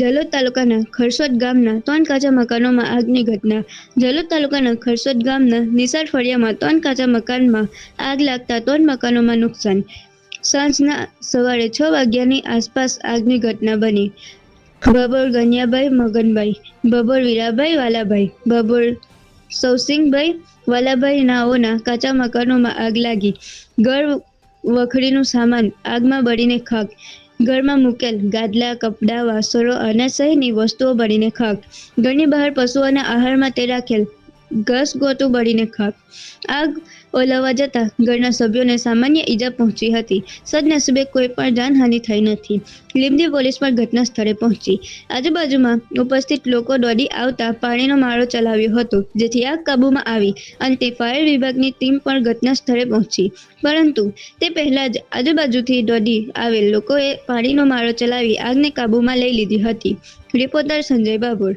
જલોદ તાલુકાના ખરસોદ ગામના ત્રણ કાચા મકાનોમાં આગની ઘટના. જલોદ તાલુકાના ખરસોદ ગામના નિસાર ફળિયામાં ત્રણ કાચા મકાનમાં આગ લાગતા ત્રણ મકાનોમાં નુકસાન. સાંજના સવારે છ વાગ્યાની આસપાસ આગની ઘટના બની. બબોર ગનિયાભાઈ મગનભાઈ બબોર વીરાભાઈ વાલાભાઈ, બબોર સૌસિંગભાઈ વાલાભાઈ નાઓના કાચા મકાનોમાં આગ લાગી. ઘર વખરીનું સામાન આગમાં બળીને ખાક. ઘરમાં મૂકેલ ગાદલા, કપડાં, વાસણો અને સહિતની વસ્તુઓ ભરીને ખાક ઘરની બહાર પશુઓના આહાર માટે રાખેલ ઘાસ ગોતું બળીને ખાક આગ ઓલવવા જતાં ઘરના સભ્યોને સામાન્ય ઈજા પહોંચી હતી. સદનસીબે કોઈ પણ જાનહાનિ થઈ નથી. લીમડી પોલીસ પણ ઘટના સ્થળે પહોંચી. આજુબાજુમાં ઉપસ્થિત લોકો દોડી આવતા પાણીનો મારો ચલાવ્યો હતો, જેથી આગ કાબૂમાં આવી અંતે ફાયર વિભાગની ટીમ પણ ઘટના સ્થળે પહોંચી. પરંતુ તે પહેલા જ આજુબાજુથી દોડી આવેલ લોકોએ પાણીનો મારો ચલાવી આગને કાબૂમાં લઈ લીધી હતી. રિપોર્ટર સંજય બાબુર.